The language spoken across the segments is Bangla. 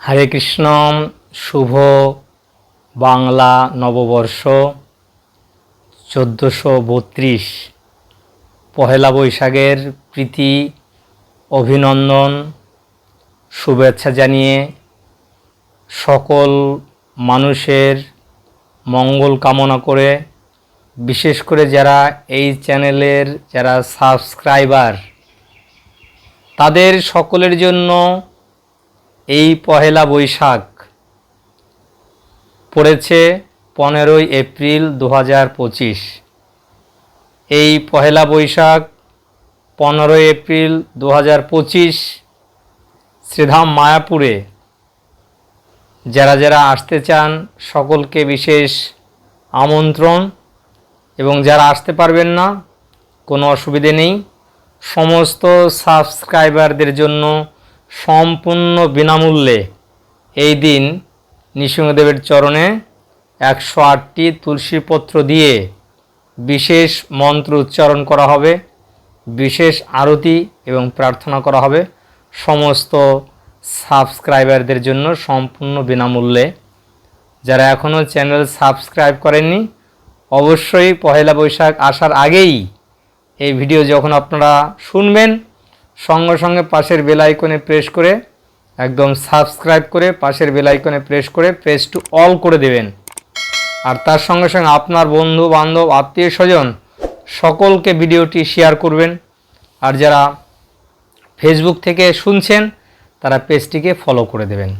হরে কৃষ্ণ, শুভ বাংলা নববর্ষ চোদ্দোশো বত্রিশ। পহেলা বৈশাখের প্রীতি, অভিনন্দন, শুভেচ্ছা জানিয়ে সকল মানুষের মঙ্গল কামনা করে, বিশেষ করে যারা এই চ্যানেলের যারা সাবস্ক্রাইবার, তাদের সকলের জন্য এই পহেলা বৈশাখ পড়েছে পনেরোই এপ্রিল দু হাজার পঁচিশ। এই পহেলা বৈশাখ পনেরোই এপ্রিল দু হাজার পঁচিশ শ্রীধাম মায়াপুরে। যারা যারা আসতে চান, সকলকে বিশেষ আমন্ত্রণ এবং যারা আসতে পারবেন না, কোনো অসুবিধে নেই। সমস্ত সাবস্ক্রাইবারদের জন্য সম্পূর্ণ বিনামূল্যে এই দিন নৃসিংহদেবের চরণে একশো আটটি তুলসীপত্র দিয়ে বিশেষ মন্ত্র উচ্চারণ করা হবে, বিশেষ আরতি এবং প্রার্থনা করা হবে। সমস্ত সাবস্ক্রাইবারদের জন্য সম্পূর্ণ বিনামূল্যে। যারা এখনও চ্যানেল সাবস্ক্রাইব করেননি, অবশ্যই পহেলা বৈশাখ আসার আগেই এই ভিডিও যখন আপনারা শুনবেন সঙ্গে সঙ্গে পাশের বেল আইকনে প্রেস করে, একদম সাবস্ক্রাইব করে পাশের বেল আইকনে প্রেস করে প্রেস টু অল করে দেবেন। আর তার সঙ্গে সঙ্গে আপনার বন্ধু বান্ধব আত্মীয় স্বজন সকলকে ভিডিওটি শেয়ার করবেন। আর যারা ফেসবুক থেকে শুনছেন, তারা পেজটিকে ফলো করে দেবেন।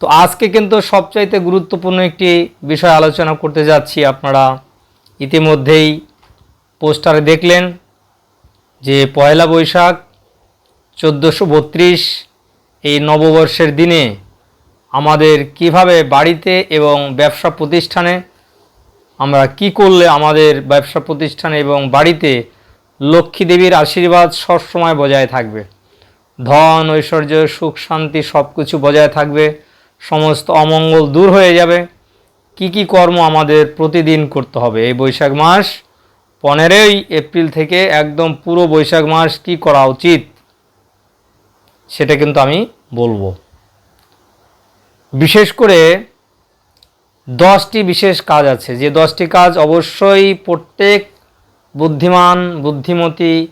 তো আজকে কিন্তু সবচাইতে গুরুত্বপূর্ণ একটি বিষয় আলোচনা করতে যাচ্ছি। আপনারা ইতিমধ্যেই পোস্টারে দেখলেন যে পয়লা বৈশাখ চোদ্দোশো বত্রিশ, এই নববর্ষের দিনে আমাদের কীভাবে বাড়িতে এবং ব্যবসা প্রতিষ্ঠানে, আমরা কি করলে আমাদের ব্যবসা প্রতিষ্ঠানে এবং বাড়িতে লক্ষ্মী দেবীর আশীর্বাদ সবসময় বজায় থাকবে? ধন, ঐশ্বর্য, সুখ, শান্তি সব কিছু বজায় থাকবে। সমস্ত অমঙ্গল দূর হয়ে যাবে। কি কি কর্ম আমাদের প্রতিদিন করতে হবে? এই বৈশাখ মাস পনেরোই এপ্রিল থেকে একদম পুরো বৈশাখ মাস কি করা উচিত? সেটা কিন্তু আমি বলব। বিশেষ করে দশটি বিশেষ কাজ আছে। যে দশটি কাজ অবশ্যই প্রত্যেক বুদ্ধিমান, বুদ্ধিমতী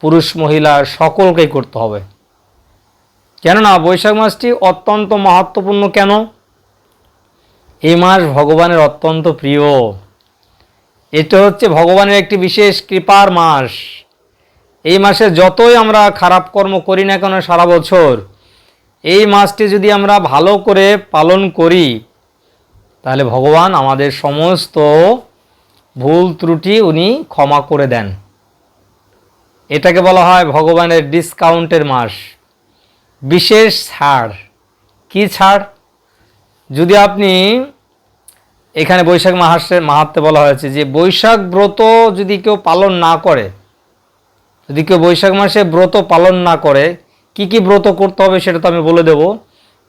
পুরুষ, মহিলা সকলকেই করতে হবে। কেননা বৈশাখ মাসটি অত্যন্ত মাহাত্মপূর্ণ কেন? এই মাস ভগবানের অত্যন্ত প্রিয়। এটা হচ্ছে ভগবানের একটি বিশেষ কৃপার মাস। এই মাসে যতই আমরা খারাপ কর্ম করি না কেন সারা বছর, এই মাসটি যদি আমরা ভালো করে পালন করি, তাহলে ভগবান আমাদের সমস্ত ভুল ত্রুটি উনি ক্ষমা করে দেন। এটাকে বলা হয় ভগবানের ডিসকাউন্টের মাস। বিশেষ ছাড়। কি ছাড়? যদি আপনি এখানে বৈশাখ মাহাসের মাহাত্মে বলা হয়েছে যে, বৈশাখ ব্রত যদি কেউ পালন না করে, যদি কেউ বৈশাখ মাসে ব্রত পালন না করে, কি কি ব্রত করতে হবে সেটা তো আমি বলে দেব।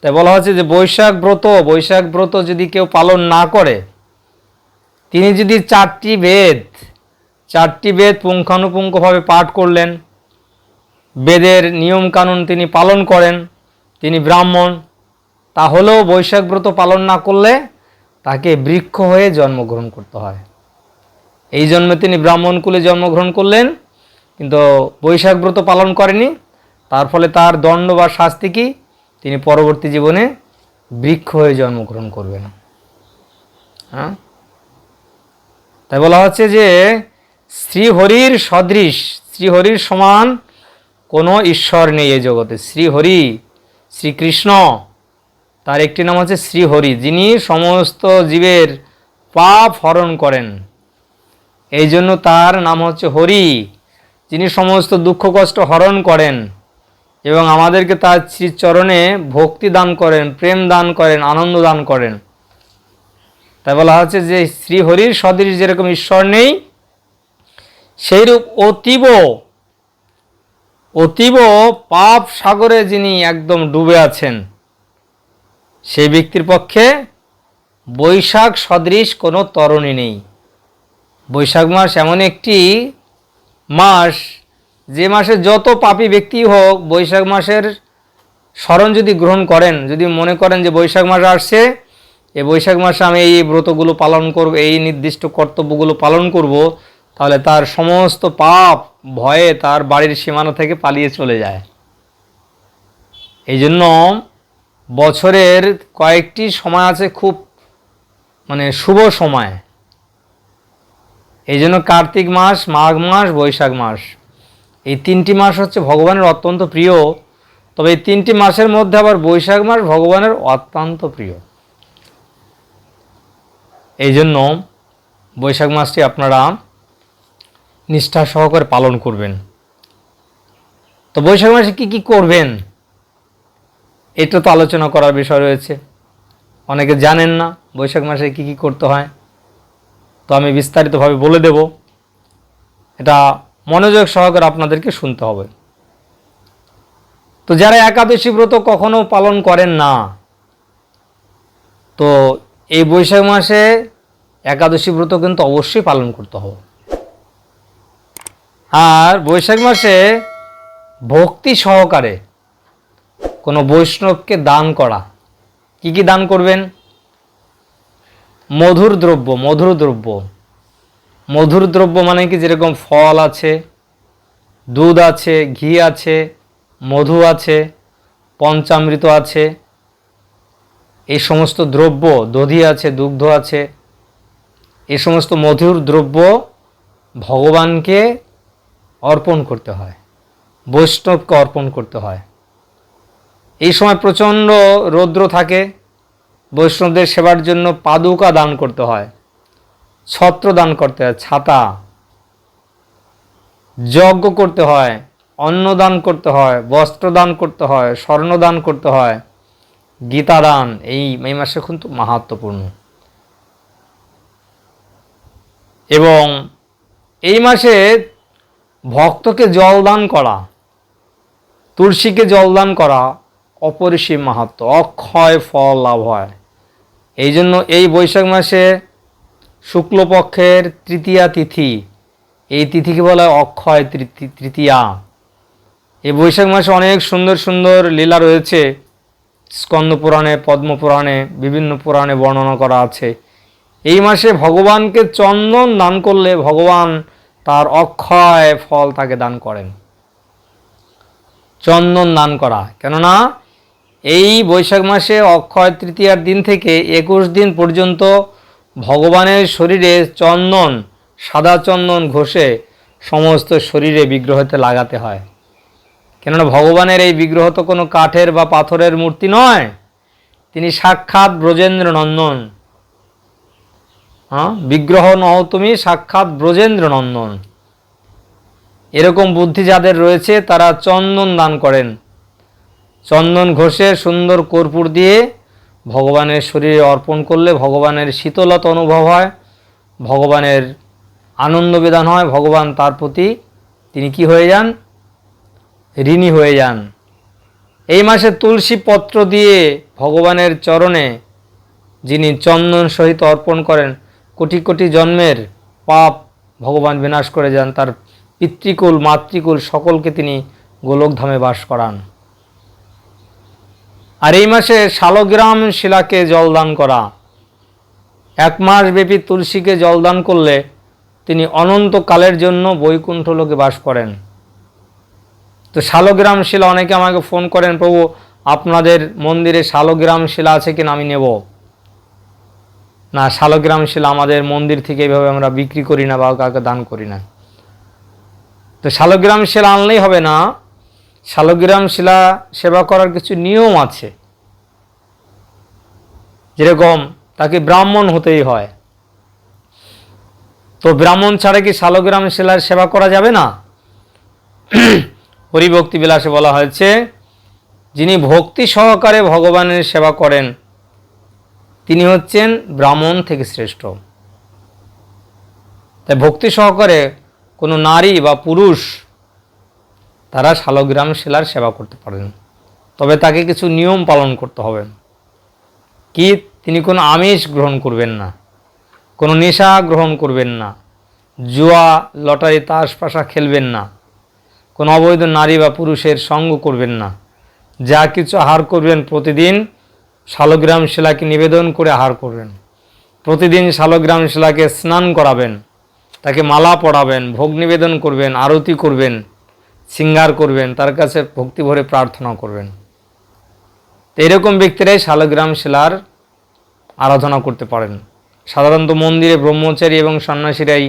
তাই বলা হচ্ছে যে, বৈশাখ ব্রত বৈশাখ ব্রত যদি কেউ পালন না করে, তিনি যদি চারটি বেদ চারটি বেদ পুঙ্খানুপুঙ্খভাবে পাঠ করলেন বেদের নিয়মকানুন তিনি পালন করেন, তিনি ব্রাহ্মণ, তাহলেও বৈশাখ ব্রত পালন না করলে তাকে বৃক্ষ হয়ে জন্মগ্রহণ করতে হয়। এই জন্মে তিনি ব্রাহ্মণ কুলে জন্মগ্রহণ করলেন, কিন্তু বৈশাখ ব্রত পালন করেনি। তার ফলে তার দণ্ড বা শাস্তি কি? তিনি পরবর্তী জীবনে বৃক্ষ হয়ে জন্মগ্রহণ করবেন। হ্যাঁ? তাই বলা হচ্ছে যে শ্রীহরির সদৃশ, শ্রীহরির সমান কোনো ঈশ্বর নেই এই জগতে। শ্রীহরি, শ্রীকৃষ্ণ, তার একটি নাম হচ্ছে শ্রীহরি, যিনি সমস্ত জীবের পাপ হরণ করেন। এই জন্য তার নাম হচ্ছে হরি, যিনি সমস্ত দুঃখ কষ্ট হরণ করেন এবং আমাদেরকে তার শ্রীচরণে ভক্তি দান করেন, প্রেম দান করেন, আনন্দ দান করেন। তাই বলা হচ্ছে যে শ্রীহরির সদৃশ যেরকম ঈশ্বর নেই, সেইরূপ অতীব অতীব পাপ সাগরে যিনি একদম ডুবে আছেন, সেই ব্যক্তির পক্ষে বৈশাখ সদৃশ কোনো তরণী নেই। বৈশাখ মাস এমন একটি মাস, যে মাসে যত পাপী ব্যক্তি হোক, বৈশাখ মাসের স্মরণ যদি গ্রহণ করেন, যদি মনে করেন যে বৈশাখ মাস আসছে এই বৈশাখ মাসে আমি এই ব্রতগুলো পালন করব, এই নির্দিষ্ট কর্তব্যগুলো পালন করব তাহলে তার সমস্ত পাপ ভয়ে তার বাড়ির সীমানা থেকে পালিয়ে চলে যায়। এই জন্য বছরের কয়েকটি সময় আছে খুব মানে শুভ সময়। এই জন্য কার্তিক মাস, মাঘ মাস, বৈশাখ মাস। এই তিনটি মাস হচ্ছে ভগবানের অত্যন্ত প্রিয়। তবে এই তিনটি মাসের মধ্যে আবার বৈশাখ মাস ভগবানের অত্যন্ত প্রিয়। এই জন্য বৈশাখ মাসটি আপনারা নিষ্ঠা সহকারে পালন করবেন। তো বৈশাখ মাসে কী কী করবেন? এটা তো আলোচনা করার বিষয় রয়েছে। অনেকে জানেন না বৈশাখ মাসে কী কী করতে হয়। তো আমি বিস্তারিতভাবে বলে দেব। এটা মনোযোগ সহকারে আপনাদেরকে শুনতে হবে। তো যারা একাদশী ব্রত কখনো পালন করেন না, তো এই বৈশাখ মাসে একাদশী ব্রত কিন্তু অবশ্যই পালন করতে হবে। আর বৈশাখ মাসে ভক্তি সহকারে কোনো বৈষ্ণবকে দান করা। কি কি দান করবেন? মধুর দ্রব্য মধুর দ্রব্য। মধুর দ্রব্য মানে কি? যেরকম ফল আছে, দুধ আছে, ঘি আছে, মধু আছে, পঞ্চামৃত আছে, এই সমস্ত দ্রব্য, দধি আছে, দুগ্ধ আছে, এই সমস্ত মধুর দ্রব্য ভগবানকে অর্পণ করতে হয়, বৈষ্ণবকে অর্পণ করতে হয়। এই সময় প্রচণ্ড রৌদ্র থাকে, বৈষ্ণবদের সেবার জন্য পাদুকা দান করতে হয়, ছত্র দান করতে হয়, ছাতা, যজ্ঞ করতে হয়, অন্ন দান করতে হয়, বস্ত্র দান করতে হয়, স্বর্ণ দান করতে হয়, গীতা দান, এই এই মাসে কিন্তু মাহাত্মপূর্ণ এবং এই মাসে ভক্তকে জলদান করা, তুলসীকে জলদান করা অপরিসীম মাহাত্ম, অক্ষয় ফল লাভ হয়। এই জন্য এই বৈশাখ মাসে শুক্লপক্ষের তৃতীয়া তিথি, এই তিথিকে বলা হয় অক্ষয় তৃতি- তৃতীয়া। এই বৈশাখ মাসে অনেক সুন্দর সুন্দর লীলা রয়েছে। স্কন্দ পুরাণে, পদ্ম পুরাণে, বিভিন্ন পুরাণে বর্ণনা করা আছে। এই মাসে ভগবানকে চন্দন দান করলে ভগবান তার অক্ষয় ফল তাকে দান করেন। চন্দন দান করা। কেননা এই বৈশাখ মাসে অক্ষয় তৃতীয়ার দিন থেকে একুশ দিন পর্যন্ত ভগবানের শরীরে চন্দন, সাদা চন্দন ঘষে সমস্ত শরীরে বিগ্রহতে লাগাতে হয়। কেননা ভগবানের এই বিগ্রহ তো কোনো কাঠের বা পাথরের মূর্তি নয়। তিনি সাক্ষাৎ ব্রজেন্দ্র নন্দন হ্যাঁ? বিগ্রহ নহ তুমি, সাক্ষাৎ ব্রজেন্দ্র নন্দন এরকম বুদ্ধি যাদের রয়েছে, তারা চন্দন দান করেন। চন্দন ঘষে সুন্দর কর্পূর দিয়ে ভগবানের শরীরে অর্পণ করলে ভগবানের শীতলতা অনুভব হয়, ভগবানের আনন্দ বিধান হয়, ভগবান তার প্রতি তিনি কি হয়ে যান? ঋণী হয়ে যান। এই মাসে তুলসী পত্র দিয়ে ভগবানের চরণে যিনি চন্দন সহিত অর্পণ করেন কোটি কোটি জন্মের পাপ ভগবান বিনাশ করে যান তার পিতৃকুল, মাতৃকুল সকলকে তিনি গোলকধামে বাস করান। আর এই মাসে শালগ্রাম শিলাকে জলদান করা। এক মাস ব্যাপী তুলসীকে জলদান করলে তিনি অনন্তকালের জন্য বৈকুণ্ঠ লোকে বাস করেন। তো শালগ্রাম শিলা, অনেকে আমাকে ফোন করেন, প্রভু, আপনাদের মন্দিরে শালগ্রাম শিলা আছে কিনা আমি নেব। না, শালগ্রাম শিলা আমাদের মন্দির থেকে এভাবে আমরা বিক্রি করি না বা কাউকে দান করি না। তো শালগ্রাম শিলা আনলেই হবে না, শালগ্রাম শিলা সেবা করার কিছু নিয়ম আছে। যেরকম তাকে ব্রাহ্মণ হতেই হয়। তো ব্রাহ্মণ ছাড়া কি শালগ্রাম শিলার সেবা করা যাবে না? হরিভক্তি বিলাসে বলা হয়েছে, যিনি ভক্তি সহকারে ভগবানের সেবা করেন তিনি হচ্ছেন ব্রাহ্মণ থেকে শ্রেষ্ঠ। তাই ভক্তি সহকারে কোনো নারী বা পুরুষ তারা শালগ্রাম শিলার সেবা করতে পারেন। তবে তাকে কিছু নিয়ম পালন করতে হবে। কি তিনি কোনো আমিষ গ্রহণ করবেন না, কোনো নেশা গ্রহণ করবেন না, জুয়া, লটারি, তাস, পাশা খেলবেন না, কোনো অবৈধ নারী বা পুরুষের সঙ্গ করবেন না, যা কিছু আহার করবেন প্রতিদিন শালগ্রাম শিলাকে নিবেদন করে আহার করবেন। প্রতিদিন শালগ্রাম শিলাকে স্নান করাবেন, তাকে মালা পরাবেন ভোগ নিবেদন করবেন, আরতি করবেন শৃঙ্গার করবেন, তার কাছে ভক্তি ভরে প্রার্থনা করবেন। তো এরকম ব্যক্তিরাই শালগ্রাম শিলার আরাধনা করতে পারেন। সাধারণত মন্দিরে ব্রহ্মচারী এবং সন্ন্যাসীরাই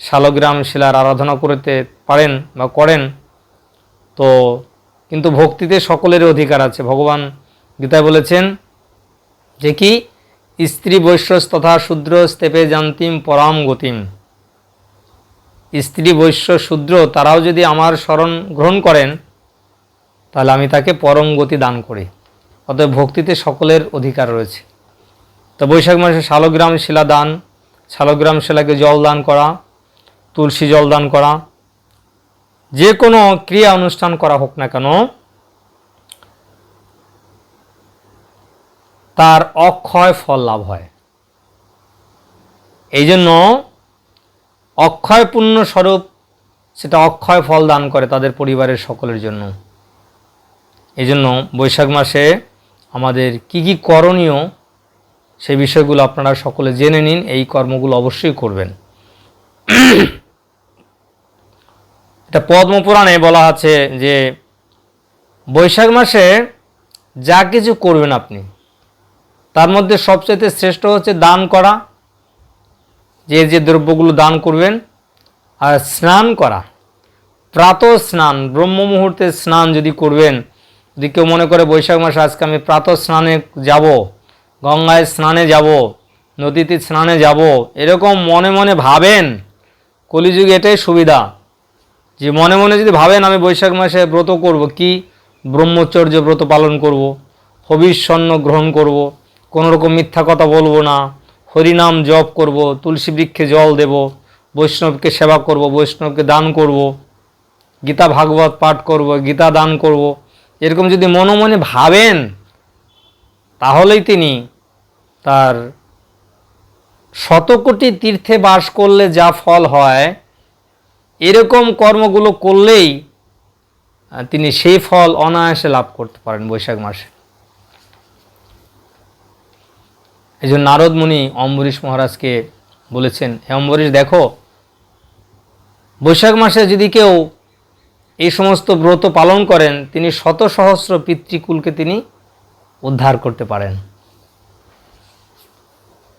শালগ্রাম শিলার আরাধনা করতে পারেন বা করেন। তো কিন্তু ভক্তিতে সকলের অধিকার আছে। ভগবান গীতায় বলেছেন যে কি? স্ত্রী বৈশ্যস তথা শূদ্র স্তেপে জান্তিম পরাম গতিম। স্ত্রী বৈশ্য শূদ্র, তারাও যদি আমার স্মরণ গ্রহণ করেন, তাহলে আমি তাকে পরম গতি দান করি। অতএব ভক্তিতে সকলের অধিকার রয়েছে। তো বৈশাখ মাসে শালগ্রাম শিলা দান, শালগ্রাম শিলাকে জল দান করা, তুলসী জল দান করা, যে কোনো ক্রিয়া অনুষ্ঠান করা হোক না কেন তার অক্ষয় ফল লাভ হয়। এই জন্য অক্ষয় পুণ্য স্বরূপ সেটা অক্ষয় ফল দান করে তাদের পরিবারের সকলের জন্য। এই জন্য বৈশাখ মাসে আমাদের কি কি করণীয় সেই বিষয়গুলো আপনারা সকলে জেনে নিন, এই কর্মগুলো অবশ্যই করবেন। এটা পদ্মপুরাণে বলা আছে যে বৈশাখ মাসে যা কিছু করবেন আপনি তার মধ্যে সবচেয়ে শ্রেষ্ঠ হচ্ছে দান করা, যে যে দ্রব্যগুলো দান করবেন, আর স্নান করা। প্রাত স্নান, ব্রহ্ম মুহূর্তে স্নান যদি করবেন, যদি কেউ মনে করে বৈশাখ মাসে, আজকে আমি প্রাত স্নানে যাব, গঙ্গায় স্নানে যাব, নদীতে স্নানে যাব, এরকম মনে মনে ভাবেন, কলিযুগে এটাই সুবিধা। যে মনে মনে যদি ভাবেন, আমি বৈশাখ মাসে ব্রত করব, কি? ব্রহ্মচর্য ব্রত পালন করব, হবিষ্যন্ন গ্রহণ করব কোনো রকম মিথ্যা কথা বলব না। হরিনাম জপ করব, তুলসী বৃক্ষে জল দেব, বৈষ্ণবকে সেবা করব, বৈষ্ণবকে দান করব, গীতা ভাগবত পাঠ করব, গীতা দান করব। এরকম যদি মনে মনে ভাবেন, তাহলেই তিনি তার শতকোটি তীর্থে বাস করলে যা ফল হয়, এরকম কর্মগুলো করলেই তিনি সেই ফল অনায়াসে লাভ করতে পারেন বৈশাখ মাসে। এই জন্য নারদ মুনি অম্বরীশ মহারাজকে বলেছেন, হে অম্বরীশ, দেখো, বৈশাখ মাসে যদি কেউ এই সমস্ত ব্রত পালন করেন, তিনি শত সহস্র পিতৃকুলকে তিনি উদ্ধার করতে পারেন।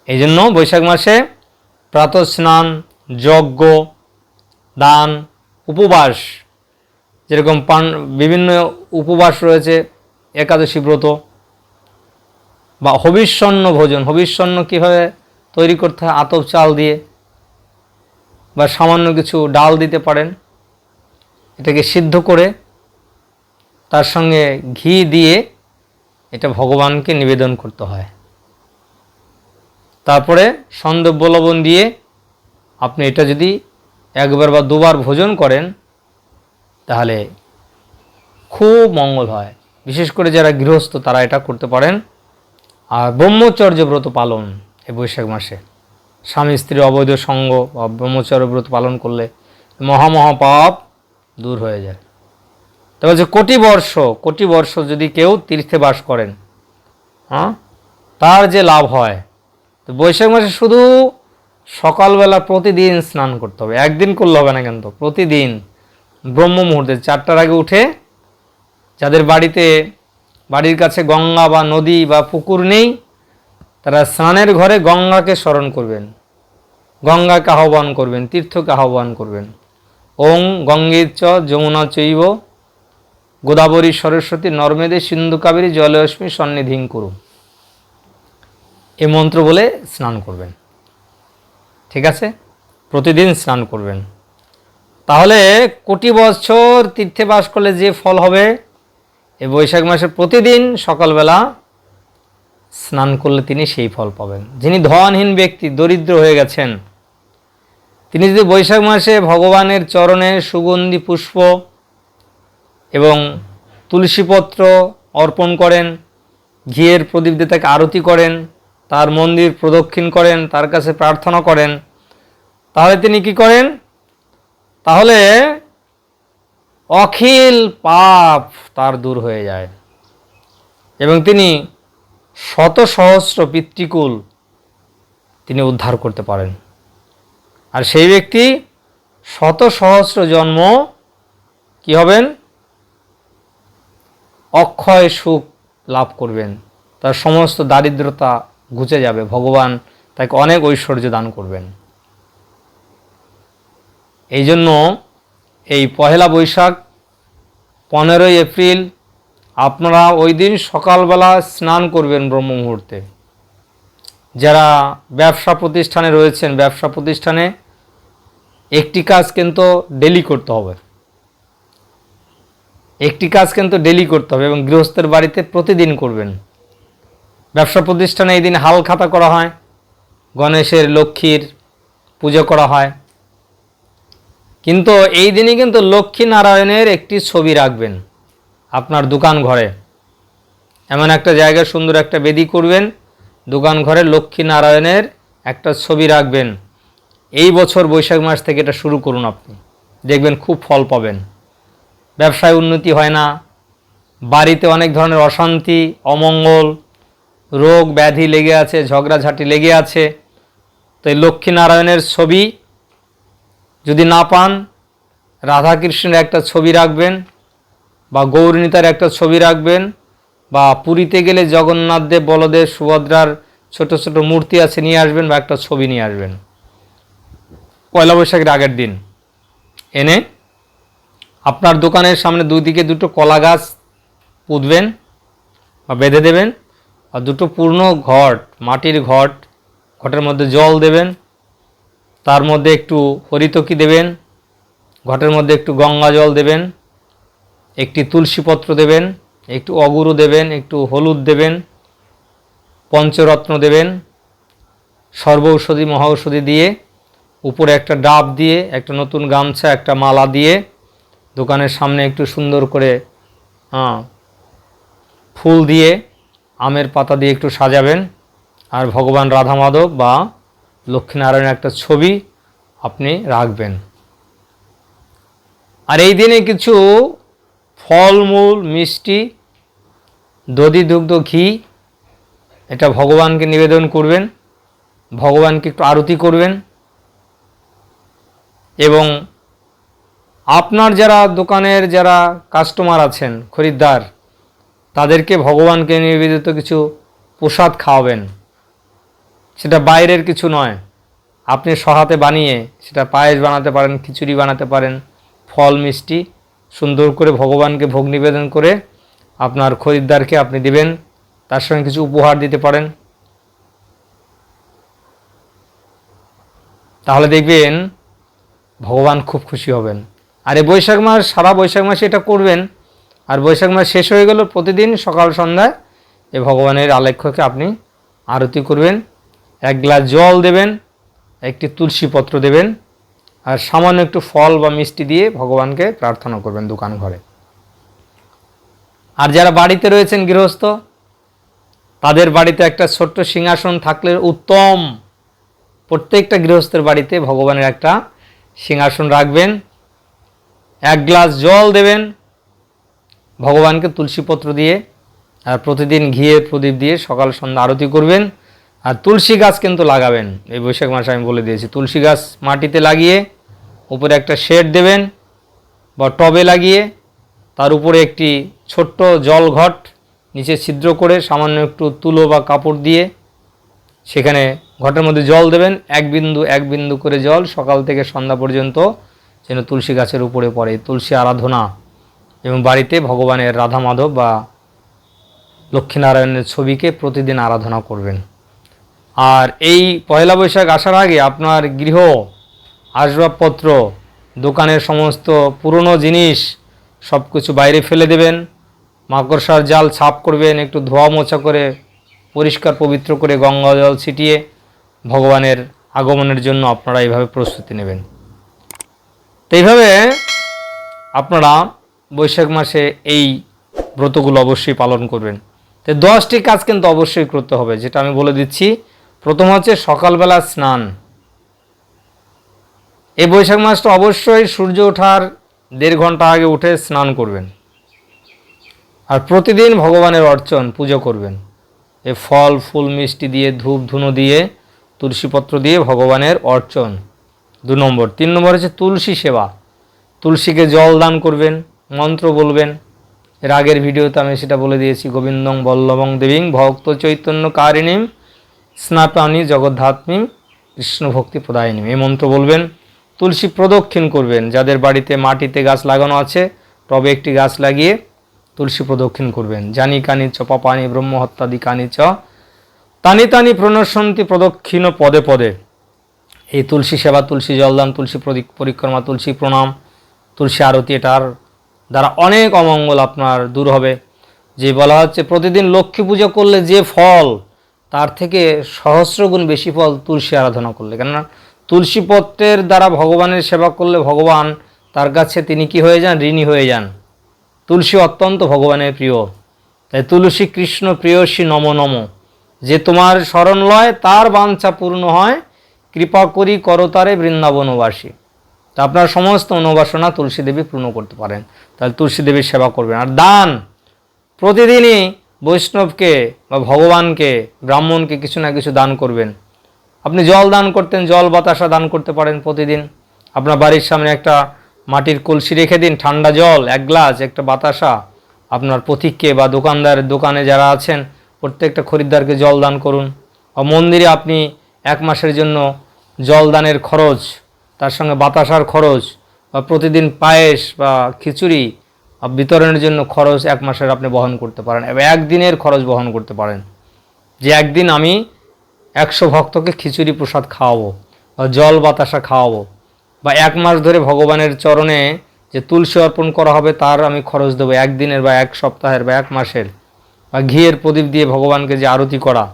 এই জন্য বৈশাখ মাসে প্রাতঃ স্নান যজ্ঞ, দান, উপবাস, যেরকম পান, বিভিন্ন উপবাস রয়েছে, একাদশী ব্রত বা হবিষ্যন্ন ভোজন, হবিষ্যন্ন কীভাবে তৈরি করতে হয়? আতপ চাল দিয়ে বা সামান্য কিছু ডাল দিতে পারেন। এটাকে সিদ্ধ করে তার সঙ্গে ঘি দিয়ে এটা ভগবানকে নিবেদন করতে হয়। তারপরে সন্দব্য লবণ দিয়ে আপনি এটা যদি একবার বা দুবার ভোজন করেন, তাহলে খুব মঙ্গল হয়। বিশেষ করে যারা গৃহস্থ, তারা এটা করতে পারেন। আর ব্রহ্মচর্য ব্রত পালন এই বৈশাখ মাসে। স্বামী স্ত্রীর অবৈধ সঙ্গ বা ব্রহ্মচর্য ব্রত পালন করলে মহামহা পাপ দূর হয়ে যায়। তবে হচ্ছে কোটি বর্ষ কোটি বর্ষ যদি কেউ তীর্থে বাস করেন হ্যাঁ তার যে লাভ হয়, তো বৈশাখ মাসে শুধু সকালবেলা প্রতিদিন স্নান করতে হবে। একদিন করলে হবে না কিন্তু, প্রতিদিন ব্রহ্ম মুহূর্তে। চারটার আগে উঠে যাদের বাড়িতে বাড়ির কাছে গঙ্গা বা নদী বা পুকুর নেই, তারা স্নানের ঘরে গঙ্গাকে স্মরণ করবেন, গঙ্গাকে আহ্বান করবেন, তীর্থকে আহ্বান করবেন। ওং গঙ্গের চ যমুনা চৈব, গোদাবরী সরস্বতী, নর্মেদে সিন্ধু কাবেরী জলয়শ্মী সন্নিধিং করু এ মন্ত্র বলে স্নান করবেন। ঠিক আছে? প্রতিদিন স্নান করবেন। তাহলে কোটি বছর তীর্থে বাস করলে যে ফল হবে? এই বৈশাখ মাসে প্রতিদিন সকালবেলা স্নান করলে তিনি সেই ফল পাবেন। যিনি ধনহীন ব্যক্তি, দরিদ্র হয়ে গেছেন, তিনি যদি বৈশাখ মাসে ভগবানের চরণে সুগন্ধি, পুষ্প এবং তুলসীপত্র অর্পণ করেন, ঘিয়ের প্রদীপ দিয়ে তাকে আরতি করেন, তার মন্দির প্রদক্ষিণ করেন, তার কাছে প্রার্থনা করেন, তাহলে তিনি কি করেন? তাহলে অখিল পাপ তার দূর হয়ে যায়। এবং তিনি শত সহস্র পিতৃকুল তিনি উদ্ধার করতে পারেন। আর সেই ব্যক্তি শত সহস্র জন্ম কি হবেন? অক্ষয় সুখ লাভ করবেন। তার সমস্ত দারিদ্রতা ঘুচে যাবে। ভগবান তাকে অনেক ঐশ্বর্য দান করবেন। এই জন্য এই পহেলা বৈশাখ পনেরোই এপ্রিল আপনারা ওই দিন সকালবেলা স্নান করবেন ব্রহ্ম মুহূর্তে। যারা ব্যবসা প্রতিষ্ঠানে রয়েছেন, ব্যবসা প্রতিষ্ঠানে একটি কাজ কিন্তু ডেলি করতে হবে। একটি কাজ কিন্তু ডেলি করতে হবে এবং গৃহস্থের বাড়িতে প্রতিদিন করবেন। ব্যবসা প্রতিষ্ঠানে এই দিন হাল খাতা করা হয়, গণেশের লক্ষ্মীর পুজো করা হয়। কিন্তু এই দিনই কিন্তু লক্ষ্মী নারায়ণের একটি ছবি রাখবেন আপনার দোকান ঘরে। এমন একটা জায়গায় সুন্দর একটা বেদি করবেন, দোকান ঘরে লক্ষ্মী নারায়ণের একটা ছবি রাখবেন। এই বছর বৈশাখ মাস থেকে এটা শুরু করুন আপনি। দেখবেন খুব ফল পাবেন। ব্যবসায় উন্নতি হয় না, বাড়িতে অনেক ধরনের অশান্তি, অমঙ্গল, রোগ ব্যাধি লেগে আছে, ঝগড়াঝাটি লেগে আছে। তো এই লক্ষ্মীনারায়ণের ছবি যদি না পান, রাধাকৃষ্ণের একটা ছবি রাখবেন বা গৌরনীতার একটা ছবি রাখবেন বা পুরীতে গেলে জগন্নাথ দেব, বলদেব, সুভদ্রার ছোট ছোট মূর্তি আছে নিয়ে আসবেন বা একটা ছবি নিয়ে আসবেন। পয়লা বৈশাখের আগের দিন। এনে আপনার দোকানের সামনে দুই দিকে দুটো কলা গাছ পুঁতবেন বা বেঁধে দেবেন, আর দুটো পূর্ণ ঘট, মাটির ঘট, ঘটের মধ্যে জল দেবেন তার মধ্যে একটু হরিতকি দেবেন, ঘটের মধ্যে একটু গঙ্গা জল দেবেন, একটি তুলসীপত্র দেবেন, একটু অগুরু দেবেন, একটু হলুদ দেবেন, পঞ্চরত্ন দেবেন সর্ব ঔষধি মহা ঔষধি দিয়ে, উপরে একটা ডাব দিয়ে, একটা নতুন গামছা, একটা মালা দিয়ে, দোকানের সামনে একটু সুন্দর করে ফুল দিয়ে, আমের পাতা দিয়ে একটু সাজাবেন, আর ভগবান রাধা মাধব বা লক্ষ্মীনারায়ণের একটা ছবি আপনি রাখবেন। আর এই দিনে কিছু ফলমূল, মিষ্টি দধি দুগ্ধ ঘি, এটা ভগবানকে নিবেদন করবেন, ভগবানকে একটু আরতি করবেন এবং আপনার যারা দোকানের যারা কাস্টমার আছেন, খরিদ্দার, তাদেরকে ভগবানকে নিবেদিত কিছু প্রসাদ খাওয়াবেন। সেটা বাইরের কিছু নয়। আপনি সহাতে বানিয়ে সেটা পায়েস বানাতে পারেন, খিচুড়ি বানাতে পারেন, ফল, মিষ্টি সুন্দর করে ভগবানকে ভোগ নিবেদন করে আপনার খরিদ্দারকে আপনি দিবেন, তার সঙ্গে কিছু উপহার দিতে পারেন। তাহলে দেখবেন ভগবান খুব খুশি হবেন। আর এই বৈশাখ মাস, সারা বৈশাখ মাসে এটা করবেন। আর বৈশাখ মাস শেষ হয়ে গেল, প্রতিদিন সকাল সন্ধ্যায় এই ভগবানের আলেখ্যকে আপনি আরতি করবেন। এক গ্লাস জল দেবেন, একটি তুলসী পত্র দেবেন, আর সামান্য একটু ফল বা মিষ্টি দিয়ে ভগবানকে প্রার্থনা করবেন দোকান ঘরে। আর যারা বাড়িতে রয়েছেন গৃহস্থ, তাদের বাড়িতে একটা ছোট্ট সিংহাসন থাকলে উত্তম। প্রত্যেকটা গৃহস্থের বাড়িতে ভগবানের একটা সিংহাসন রাখবেন, এক গ্লাস জল দেবেন, ভগবানকে তুলসীপত্র দিয়ে, আর প্রতিদিন ঘিয়ে প্রদীপ দিয়ে সকাল সন্ধ্যা আরতি করবেন। আর তুলসী গাছ কিন্তু লাগাবেন। এই বৈশাখ মাসে আমি বলে দিয়েছি, তুলসী গাছ মাটিতে লাগিয়ে উপরে একটা শেড দেবেন বা টবে লাগিয়ে তার উপরে একটি ছোট্ট জল ঘট নিচে ছিদ্র করে সামান্য একটু তুলো বা কাপড় দিয়ে সেখানে ঘটের মধ্যে জল দেবেন, এক বিন্দু এক বিন্দু করে জল সকাল থেকে সন্ধ্যা পর্যন্ত যেন তুলসী গাছের উপরে পড়ে। তুলসী আরাধনা এবং বাড়িতে ভগবানের রাধা মাধব বা লক্ষ্মীনারায়ণের ছবিকে প্রতিদিন আরাধনা করবেন। আর এই পয়লা বৈশাখ আসার আগে আপনার গৃহ, আসবাবপত্র, দোকানের সমস্ত পুরনো জিনিস সব কিছু বাইরে ফেলে দেবেন। মাকড়সার জাল ছাপ করবেন, একটু ধোয়া মোছা করে, পরিষ্কার পবিত্র করে গঙ্গা জল ছিটিয়ে ভগবানের আগমনের জন্য আপনারা এইভাবে প্রস্তুতি নেবেন। তো এইভাবে আপনারা বৈশাখ মাসে এই ব্রতগুলো অবশ্যই পালন করবেন। তো দশটি কাজ কিন্তু অবশ্যই করতে হবে, যেটা আমি বলে দিচ্ছি। প্রথম হচ্ছে সকালবেলা স্নান। এই বৈশাখ মাসটা অবশ্যই সূর্য ওঠার দেড় ঘণ্টা আগে উঠে স্নান করবেন। আর প্রতিদিন ভগবানের অর্চন, পুজো করবেন। এ ফল, ফুল, মিষ্টি দিয়ে, ধূপ, ধুনো দিয়ে, তুলসীপত্র দিয়ে ভগবানের অর্চন। দু নম্বর। তিন নম্বর হচ্ছে তুলসী সেবা। তুলসীকে জল দান করবেন, মন্ত্র বলবেন। এর আগের ভিডিওতে আমি সেটা বলে দিয়েছি, গোবিন্দং বল্লভং দেবীং ভক্ত চৈতন্য কারিণীম স্নাপানি জগদ্ধাত্মীম কৃষ্ণ ভক্তি প্রদায়িনী। এই মন্ত্র বলবেন, তুলসী প্রদক্ষিণ করবেন। যাদের বাড়িতে মাটিতে গাছ লাগানো আছে টবে একটি গাছ লাগিয়ে তুলসী প্রদক্ষিণ করবেন। জানি কানি চ পাপানি ব্রহ্মহত্যাদি কানি চ তানি তানি প্রণশন্তি প্রদক্ষিণ পদে পদে। এই তুলসী সেবা, তুলসী জলদান, তুলসী পরিক্রমা, তুলসী প্রণাম, তুলসী আরতি, এটার দ্বারা অনেক অমঙ্গল আপনার দূর হবে। যে বলা হচ্ছে, প্রতিদিন লক্ষ্মী পুজো করলে যে ফল তার থেকে সহস্র গুণ বেশি ফল তুলসী আরাধনা করলে। কেননা তুলসী পত্রের দ্বারা ভগবানের সেবা করলে ভগবান, তার কাছে তিনি কি হয়ে যান? ঋণী হয়ে যান। তুলসী অত্যন্ত ভগবানের প্রিয়। তাই তুলসী কৃষ্ণ প্রিয়সী নম নম। যে তোমার শরণ লয়, তার বাঞ্ছা পূর্ণ হয়। কৃপা করি করতারে বৃন্দাবনবাসী তা আপনার সমস্ত অনুবাসনা তুলসী দেবী পূর্ণ করতে পারেন। তাহলে তুলসী দেবীর সেবা করবেন। আর দান, প্রতিদিনই বৈষ্ণবকে বা ভগবানকে, ব্রাহ্মণকে কিছু না কিছু দান করবেন। আপনি জল দান করতেন, জল বাতাসা দান করতে পারেন প্রতিদিন। আপনার বাড়ির সামনে একটা মাটির কলসি রেখে দিন, ঠান্ডা জল, এক গ্লাস, একটা বাতাসা। আপনার পথিককে বা দোকানদারের দোকানে যারা আছেন, প্রত্যেকটা খরিদ্দারকে জল দান করুন। বা মন্দিরে আপনি এক মাসের জন্য জল দানের খরচ, তার সঙ্গে বাতাসার খরচ, বা প্রতিদিন পায়েস বা খিচুড়ি বিতরণের জন্য খরচ এক মাসের আপনি বহন করতে পারেন। এবং একদিনের খরচ বহন করতে পারেন। যে একদিন আমি একশো ভক্তকে খিচুড়ি প্রসাদ খাওয়াবো, বা জল বাতাসা খাওয়াবো, বা এক মাস ধরে ভগবানের চরণে যে তুলসী অর্পণ করা হবে, তার আমি খরচ দেবো একদিনের বা এক সপ্তাহের বা এক মাসের। বা ঘিয়ের প্রদীপ দিয়ে ভগবানকে যে আরতি করা,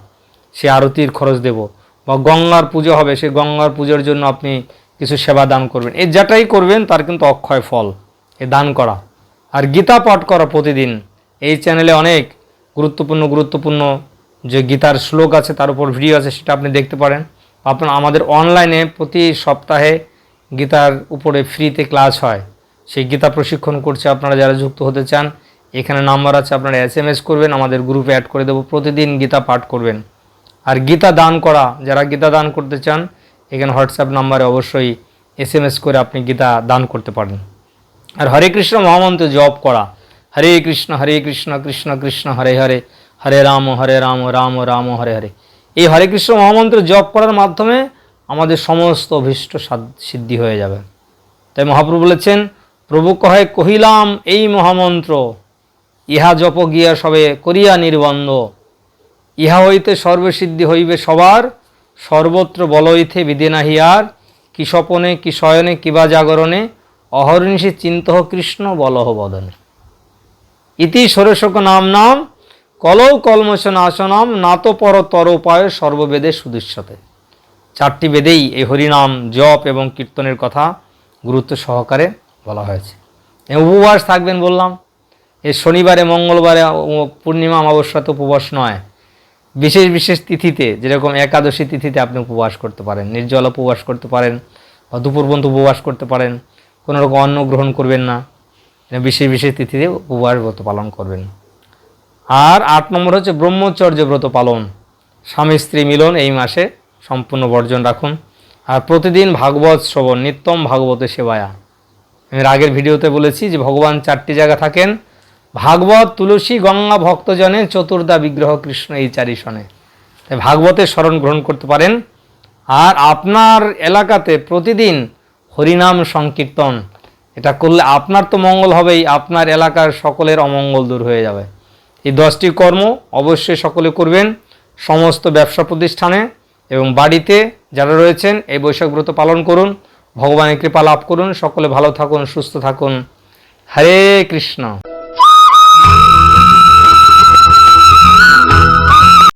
সে আরতির খরচ দেব। বা গঙ্গার পুজো হবে, সে গঙ্গার পুজোর জন্য আপনি কিছু সেবা দান করবেন। এই যেটাই করবেন, তার কিন্তু অক্ষয় ফল, এ দান করা। আর গীতা পাঠ করা প্রতিদিন। এই চ্যানেলে অনেক গুরুত্বপূর্ণ গুরুত্বপূর্ণ যে গীতার শ্লোক আছে, তার উপর ভিডিও আছে, সেটা আপনি দেখতে পারেন। আপনার আমাদের অনলাইনে প্রতি সপ্তাহে গীতার উপরে ফ্রিতে ক্লাস হয়। সেই গীতা প্রশিক্ষণ করছে আপনারা যারা যুক্ত হতে চান, এখানে নাম্বার আছে, আপনারা এস এম এস করবেন, আমাদের গ্রুপে অ্যাড করে দেবো, প্রতিদিন গীতা পাঠ করবেন। আর গীতা দান করা, যারা গীতা দান করতে চান, এখানে হোয়াটসঅ্যাপ নাম্বারে অবশ্যই এস এম এস করে আপনি গীতা দান করতে পারেন। আর হরে কৃষ্ণ মহামন্ত্র জপ করা। হরে কৃষ্ণ হরে কৃষ্ণ কৃষ্ণ কৃষ্ণ, হরে হরে হরে রাম হরে রাম রাম রাম, হরে হরে। এই হরে কৃষ্ণ মহামন্ত্র জপ করার মাধ্যমে আমাদের সমস্ত অভীষ্ট সাদ- সিদ্ধি হয়ে যাবে। তাই মহাপ্রভু বলেছেন, প্রভু কহে, কহিলাম, এই মহামন্ত্র, ইহা জপ গিয়া সবে করিয়া নির্বন্ধ। ইহা হইতে সর্বসিদ্ধি হইবে সবার, সর্বত্র বলইথে বিদে নাহিয়ার কি স্বপনে, কি শয়নে কিবা জাগরণে অহর্নিশি চিন্তহ কৃষ্ণ বলহ বদনে। ইতি ষোড়শক নাম নাম, কলৌ কলমশ নাশনাম, নাত পর তর উপায় সর্ববেদে সুদৃশ্যতে। চারটি বেদেই এই হরিনাম জপ এবং কীর্তনের কথা গুরুত্ব সহকারে বলা হয়েছে। উপবাস থাকবেন বললাম। এ শনিবারে, মঙ্গলবারে পূর্ণিমা অমাবস্যাতে উপবাস নয়। বিশেষ বিশেষ তিথিতে, যেরকম একাদশী তিথিতে আপনি উপবাস করতে পারেন, নির্জল উপবাস করতে পারেন, বা দুপুর পর্যন্ত উপবাস করতে পারেন। কোনো রকম অন্ন গ্রহণ করবেন না। বিশেষ বিশেষ তিথিতে উপবাস ব্রত পালন করবেন। আর আট নম্বর হচ্ছে ব্রহ্মচর্য ব্রত পালন। স্বামী স্ত্রী মিলন এই মাসে সম্পূর্ণ বর্জন রাখুন। আর প্রতিদিন ভাগবত শ্রবণ, নিত্যম ভাগবত সেবায়া। আমি আগের ভিডিওতে বলেছি যে ভগবান চারটি জায়গা থাকেন। ভাগবত, তুলসী, গঙ্গা ভক্তজনে, চতুর্দা বিগ্রহ, কৃষ্ণ এই চারি সনে। তাই ভাগবতের স্মরণ গ্রহণ করতে পারেন। আর আপনার এলাকাতে প্রতিদিন হরিনাম সংকীর্তন। এটা করলে আপনার তো মঙ্গল হবেই, আপনার এলাকার সকলের অমঙ্গল দূর হয়ে যাবে। এই দশটি কর্ম অবশ্যই সকলে করবেন, সমস্ত ব্যবসা প্রতিষ্ঠানে এবং বাড়িতে যারা রয়েছেন, এই বৈশাখ ব্রত পালন করুন, ভগবানের কৃপা লাভ করুন, সকলে ভালো থাকুন, সুস্থ থাকুন। হরে কৃষ্ণ।